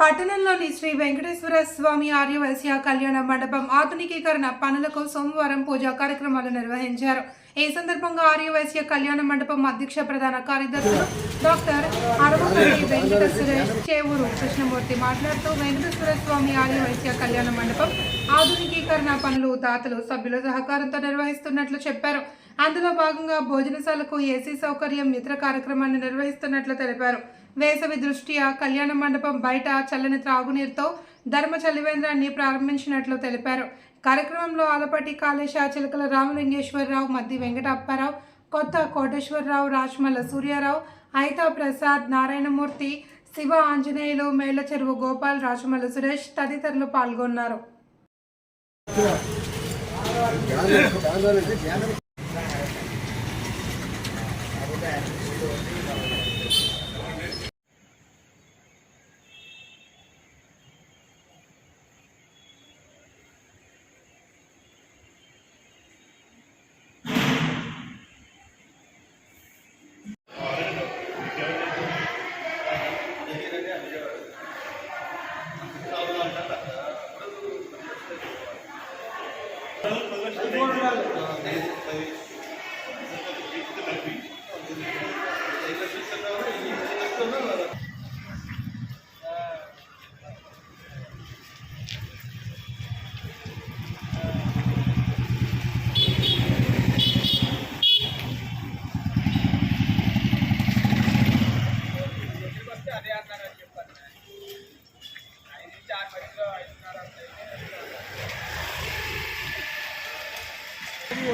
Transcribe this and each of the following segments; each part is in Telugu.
పట్టణంలోని శ్రీ వెంకటేశ్వర స్వామి ఆర్యవైశ్య కళ్యాణ మండపం ఆధునికీకరణ పనులకు సోమవారం పూజా కార్యక్రమాలు నిర్వహించారు. ఈ సందర్భంగా ఆర్యవైశ్య కళ్యాణ మండపం అధ్యక్ష ప్రధాన కార్యదర్శులు డాక్టర్ అరవపల్లి వెంకట సురేష్ చేవూరు కృష్ణమూర్తి మాట్లాడుతూ వెంకటేశ్వర స్వామి ఆర్యవైశ్య కళ్యాణ మండపం ఆధునికీకరణ పనులు దాతలు సభ్యుల సహకారంతో నిర్వహిస్తున్నట్లు చెప్పారు. అందులో భాగంగా భోజనశాలకు ఏసీ సౌకర్యం ఇతర కార్యక్రమాన్ని నిర్వహిస్తున్నట్లు తెలిపారు. వేసవి దృష్ట్యా కళ్యాణ మండపం బయట చల్లని త్రాగునీరుతో ధర్మ చలివేంద్రాన్ని ప్రారంభించినట్లు తెలిపారు. కార్యక్రమంలో ఆలపాటి కాళేశ చిలకల రామలింగేశ్వరరావు మద్ది వెంకటప్పారావు కొత్త కోటేశ్వరరావు రాజమల్ల సూర్యారావు ఐతా ప్రసాద్ నారాయణమూర్తి శివ ఆంజనేయులు మేళ్ళ చెరువు గోపాల్ రాజమల్ల సురేష్ తదితరులు పాల్గొన్నారు. Thank you. మళ్ళీ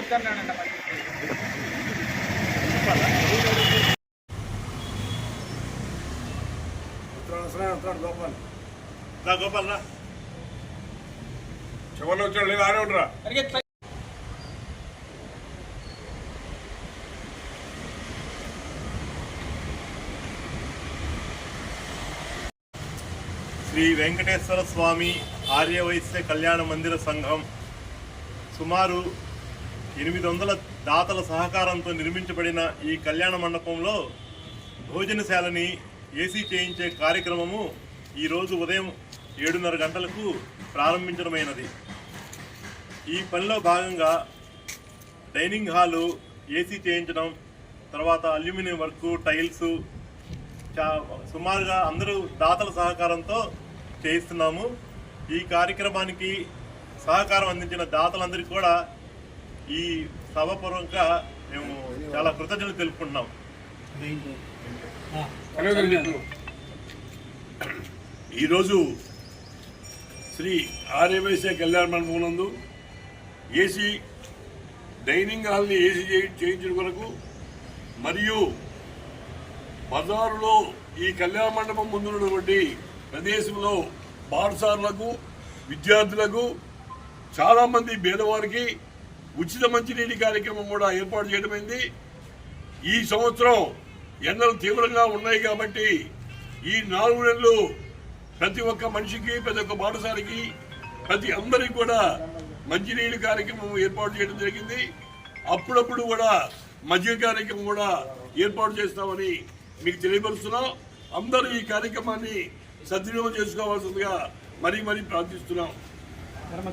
గోపాల్ రా గోపాల్ రా చివరిలో వచ్చాడు లేదు ఆడే ఉండరా శ్రీ వెంకటేశ్వర స్వామి ఆర్యవైశ్య కళ్యాణ మందిర సంఘం సుమారు ఎనిమిది వందల దాతల సహకారంతో నిర్మించబడిన ఈ కళ్యాణ మండపంలో భోజనశాలని ఏసీ చేయించే కార్యక్రమము ఈరోజు ఉదయం ఏడున్నర గంటలకు ప్రారంభించడమైనది. ఈ పనిలో భాగంగా డైనింగ్ హాలు ఏసీ చేయించడం తర్వాత అల్యూమినియం వర్క్ టైల్స్ చా- సుమారుగా అందరూ దాతల సహకారంతో చేయిస్తున్నాము. ఈ కార్యక్రమానికి సహకారం అందించిన దాతలందరికీ కూడా ఈ సభపూర్వకంగా మేము చాలా కృతజ్ఞతలు తెలుపుకుంటున్నాం. ఈరోజు శ్రీ ఆర్యవైశ్య కళ్యాణ మండపం నందు ఏసీ డైనింగ్ హాల్ని ఏసీ చేయించడం కొరకు మరియు బజారులో ఈ కళ్యాణ మండపం ముందున్నటువంటి ప్రదేశంలో బాటసారులకు విద్యార్థులకు చాలామంది పేదవారికి ఉచిత మంచినీటి కార్యక్రమం కూడా ఏర్పాటు చేయడమైంది. ఈ సంవత్సరం ఎండలు తీవ్రంగా ఉన్నాయి కాబట్టి ఈ నాలుగు నెలలు ప్రతి ఒక్క మనిషికి ప్రతి ఒక్క పాఠశాలకి ప్రతి అందరికి కూడా మంచినీటి కార్యక్రమం ఏర్పాటు చేయడం జరిగింది. అప్పుడప్పుడు కూడా మధ్య కార్యక్రమం కూడా ఏర్పాటు చేస్తామని మీకు తెలియపరుస్తున్నాం. అందరూ ఈ కార్యక్రమాన్ని సద్వినియోగం చేసుకోవాల్సిందిగా మరీ మరీ ప్రార్థిస్తున్నాం.